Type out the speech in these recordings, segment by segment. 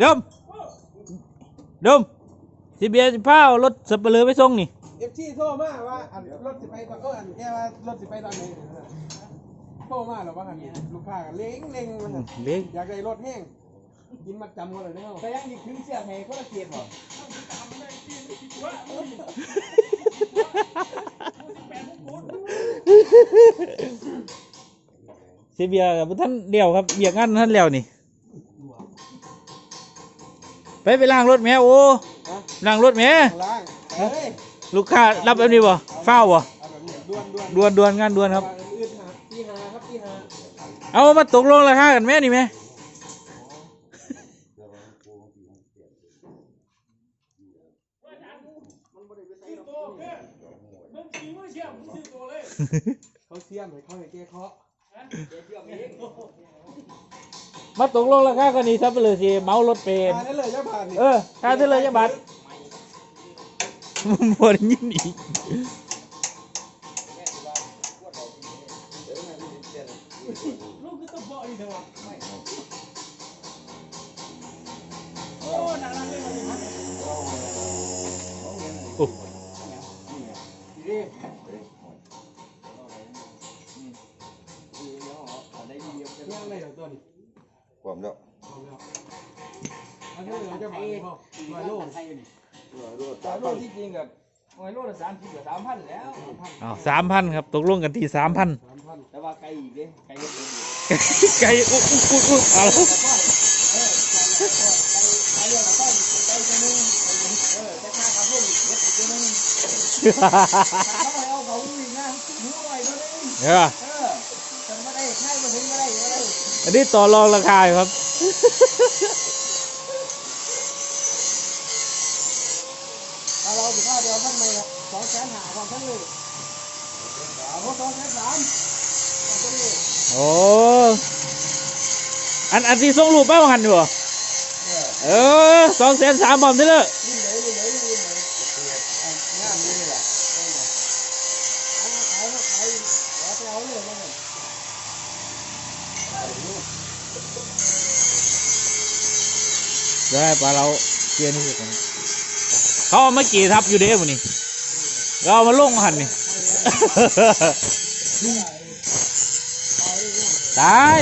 เดิมเดิมสิเบียร์สิพาวรถสับเปลือไปส่งนี่เอฟซีโทรมาว่าอันรถสิไปตอนเอออันแค่ว่ารถสิไปตอนไหนโทรมาหรอว่าอันลูกค้าก็เล้งเล้งมันเล็กอยากได้รถแห้งกินมัดจำกันเลยได้ไหมแต่ยังอีกถึงเสียงให้คนละเกียรติบ่สิเบียร์กับท่านเดียวครับเบียกงานท่านแล้วนี่ ไปไปล้างรถแม่โอ้ล้างรถแม่ข้างล่างเฮ้ยลูกค้ารับแบบนี้บ่เฝ้าวบ่เอาแบบนี้ด่วนด่วนด่วนด่วนงานด่วนครับอื่นหาที่หาครับที่หาเอามาตกลงราคากันแม่นี่แม่เขาเสียมให้เขาให้แก้เคาะมาตกลงราคากันนี่ซับไปเลยสิเมารถเป็นมาได้เลยเจ้าผ่านนี่เออค่าเท่าเลยจะบัตรมันบ่ได้ยินอีกลูกคือตัวบ่อีเถอะวะไม่โอ้หนักๆเลยมันโเราจะผ่านเขาลอยโลกสามโลที่จริงกับหอยโลละสามสิบกับสามพันแล้วเอาสามพันครับ ตกลงกันที่สามพันสามพันแต่ว่าไกลอีกเด้ไกลเยอะเลยไก่อุ๊อุ๊อุ๊อุ๊เอาแล้วไกลเยอะแล้วก็ไกลตัวนึงเออแต่ค่าขับรถเยอะตัวนึงถ้าไปเอาเขาอีกนะมือไหวตัวนึงเออเออแต่ไม่ได้ใช่มาถึงไม่ได้ไม่ได้อันนี้ต่อรองราคาอยู่ครับ ถ้าเราถึงค่าเดียวท่านไม่ละส องแสนหาความท่านเลยเอาสองแสนสามความท่านเลยโอ้อันอันที่ส่งรูปไปว่าหันอยู่บ่เออสองแสนสามบอมได้เลยรุ่นไหนรุ่นไหนรุ่นไหนงามนี่แหละเอาขายมาขายแล้วไปเอาเลยมาได้ปลาเราเกียร์นี่กันเขาเอามากี่ทับอยู่เด้หมดนี่ เราเอามาลงหันนี่ ตาย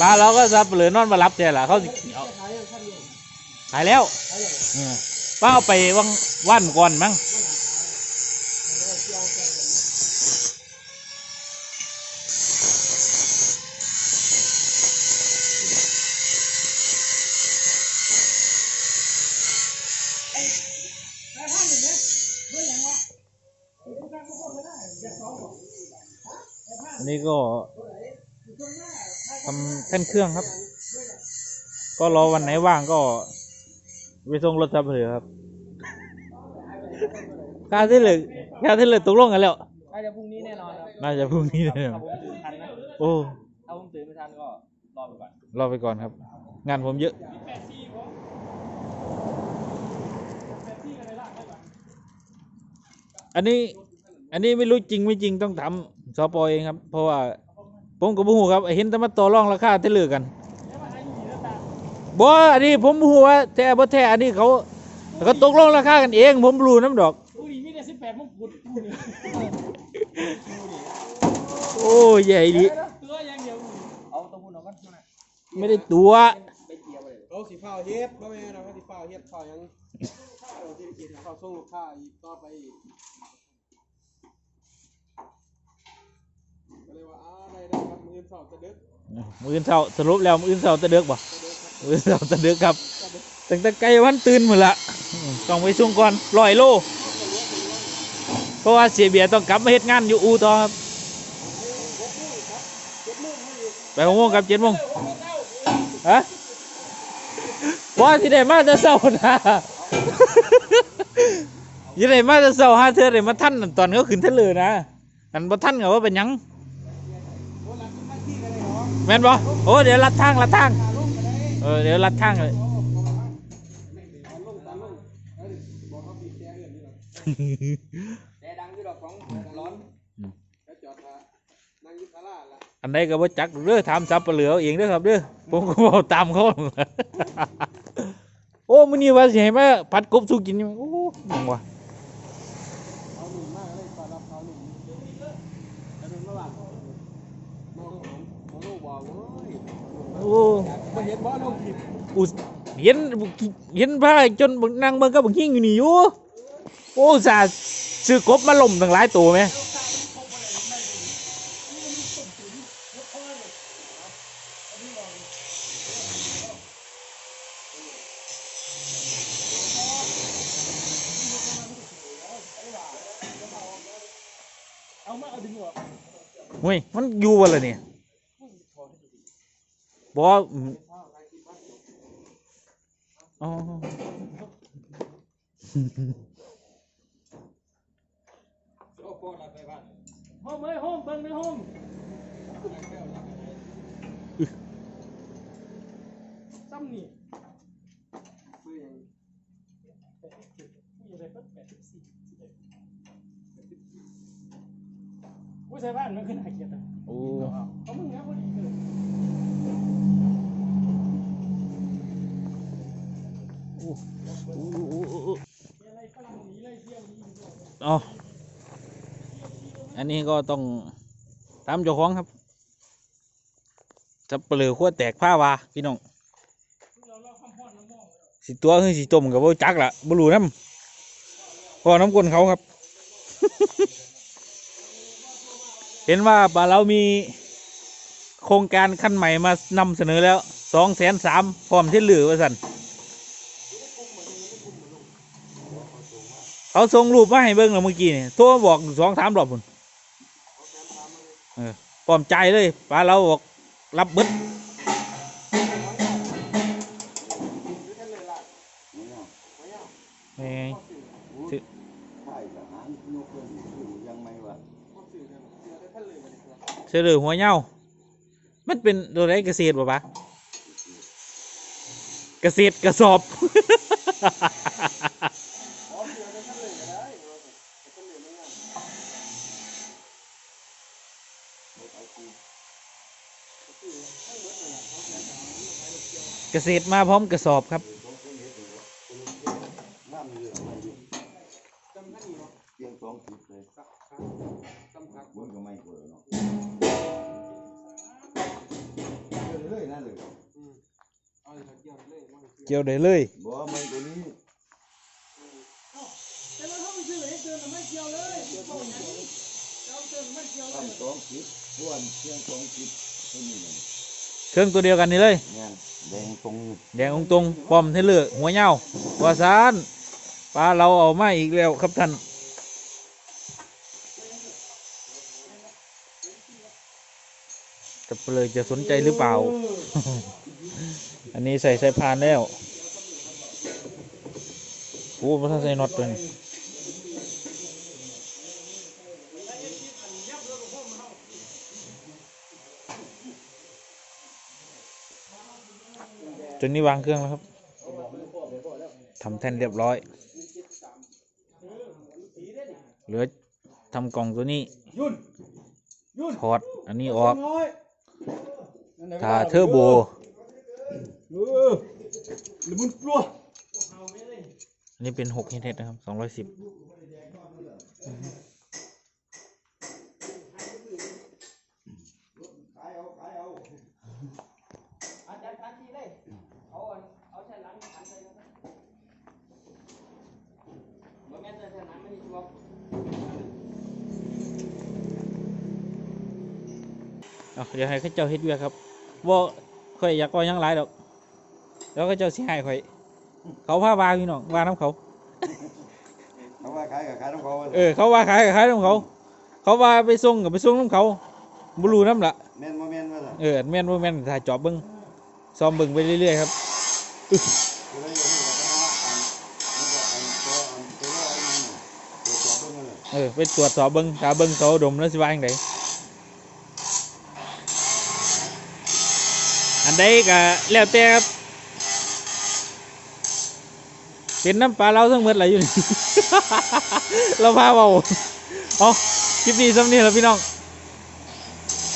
ปลาเราก็ซับเหลือนอนมารับแต่ละเขาสิเอาขายแล้วเออป้าเอาไปวังวันก่อนมั้ง อันนี้ก็ทำขั้นเครื่องครับ ก็รอวันไหนว่างก็ไปส่งรถซับเหลือครับค่าที่เหลือค่าที่เหลือตกลงกันแล้ว น่าจะพรุ่งนี้แน่นอนครับน่าจะพรุ่งนี้เลยถ้าผมตื่นทันนะโอ้ ถ้าผมตื่นไม่ทันก็รอไปก่อน รอไปก่อนครับ งานผมเยอะ อันนี้ อันนี้ไม่รู้จริงไม่จริงต้องถามสปเองครับ เพราะว่าผมกับผู้ครับเห็นแต่มาต่อรองราคาที่เหลือกันบ่อันนี้ผมบ่ฮู้ว่าแท้บ่แท้อันนี้เขาเขาตกลงราคากันเอง ผมรู้น้ำดอกอุ้ยมีแต่สิบแปดมงกุฎโอ้ยใหญ่ดิตัวอย่างเดียวเอาตัวหุ่นออกกันมาไม่ได้ตัวไปเกี่ยวเลยเขาสีฟ้าวเฮ็ดบ่แม่นเราสีฟ้าวเฮ็ดฟ้าวยังเราที่กินเขาส่งลูกค้าอีกต่อไปอี กก็เลยว่าอ้าได้ได้ครับมือสอบจะดึกมืออื่นเช้าสรุปแล้วมืออื่นเช้าจะเดือกบ่มืออื่นเช้าจะเดือกครับตั้งแต่ไกลวันตื่นหมดละอืมต้องไปส่งก่อนร้อยโล เพราะว่าเสียเบียร์ต้องกลับมาเฮ็ดงานอยู่อูต่อครับไปหกโมงครับเจ็ดโมงฮะว่าที่ได้มาจะเศร้านะยี่ได้มาจะเศร้าหาเธอได้มาท่านนั่นตอนเขาขึ้นทะเลนะอันบ่ท่านเขาว่าเป็นหยัง แม่นบ่โอ้เดี๋ยวลัดทางลัดทางเออเดี๋ยวลัดทางเลยแต่ดังที่ดอกของร้อนแล้วจอดมานั่งอยุคาราละอันใดก็บ่จักเด้อถามซับปลาเหลือเองเด้อครับเด้อผมก็เว้าตามเขาโอ้มื้อนี้ว่าสิให้มาผัดกบสู้กินโอ้ยังวะ เอาหนึ่งมากเลยปลาดับเขาหนึ่งจะเป็นเมื่อวานมองของลูกบอกเว้ย โอ้มาเห็นบ่ลูกผิดอุสเห็นเห็นพาจนบักนางเบิ่งก็บักหิ้งอยู่นี่อยู่โอ้สาซื้อกบมาล่มตั้งหลายตัวแม่เอามเฮ้ยมันอยู่บ่ล่ะเนี่ย บ่อืมอ๋อห้องเอ้ยห้องเบิ่งในห้องซ้ำนี่มือยังผู้ใหญ่เพิ่นแปดสิบสี่สิบเอ็ดผู้ใส่บ้านมันขึ้นหาเกียรติโอ้เขามึงนะพอดีเลย เลยเที่ยวหนีอยู่ด้วยเอาอันนี้ก็ต้องตามเจ้าของครับจะเปลือกขั้วแตกผ้าวาพี่น้องสิตัวคือสิต้มกับบ่จักละบ่รู้น้ำพอน้ำกลนเขาครับ เห็นว่าปลาเรามีโครงการขั้นใหม่มานำเสนอแล้วสองแสนสามพร้อมที่เหลือว่าสัน เขาส่งรูปมาให้เบิ้งเราเมื่อกี้เนี่ยโทรมาบอกสองสามรอบพุ่นเออปลอมใจเลยป้าเราบอกรับเบิดไฮ้อเสือหัวเน่ามันเป็นตัวไรนเกษตรป่ะปะเกษตรกระสอบ อ๋อเสือท่านเลยก็ได้ท่านเลยไม่งาม เกษตรมาพร้อมกระสอบครับน้ำเรือมาอยู่จำท่านนี้เนาะเพียงสองสิบเลยจำพักบนก็ไม่เปิดเนาะเปิดเลยนั่นเลยอืมเอาเลยเกี่ยวเลยมันเกี่ยวได้เลยบ่ไม่ตัวนี้แต่เราเข้าไปซื้อเองเติมแต่ไม่เกี่ยวเลยเกี่ยวตรงไหนเราเติมไม่เกี่ยวเลยตั้งสองสิบส่วนเพียงสองสิบตัวนี้นั่น เครื่องตัวเดียวกันนี่เลยงานแดงตรงแดงองตรงๆป้อมเทเลอร์หัวเหย้าว่าซานปลาเราเอามาอีกแล้วครับท่านจะเปลือยจะสนใจหรือเปล่า อันนี้ใส่สายพานแล้ว โอ้มันต้องใส่น็อตด้วย นี่จนนี้วางเครื่องแล้วครับทำแท่นเรียบร้อย เหลือทำกล่องตัวนี้ถอดอันนี้ออกน้อยทาเทอร์โบอันกลัวอันนี้เป็นหกเฮดนะครับสองร้อยสิบ อาจารย์ทันทีเลยเอาเอาใช้หลังหันใส่แล้วนะบ่แม่นแต่ใช้หลังไม่ได้ชัวร์ เอาเดี๋ยวให้เข้าเจ้าเฮ็ดเวียกครับว่าค่อยอยากว่าหยังหลายดอกแล้วก็เจ้าสิให้ข่อย เขาพาวาพี่น้องวาน้ำเขา เขาว่าขายกับขายของเขาว่าเออเขาว่าขายก็ขายน้ำเขา เขาว่าไปส่งกับไปส่งน้ำเขาบรูน้ำละแม่นบ่แม่นว่าซั่นเออแม่นบ่แม่นถ่ายจอบเบิ้งซ้อมเบิ้งไปเรื่อยๆครับก็เลยอยู่ที่ว่าอันนี้ก็อันตัวอันตัวอันนั้นน่ะตัวสอบเบิ่งนั่นแหละเออไปตรวจสอบเบิ้งถ้าเบิ้งเขาดมแล้วสิว่าจังได อันใดก็แล้วแต่ครับ เป็นน้ำปลาเราทั้งหมดเลยอยู่ เราพาเบาเอาคลิปนี้สำนี่แล้วพี่น้อง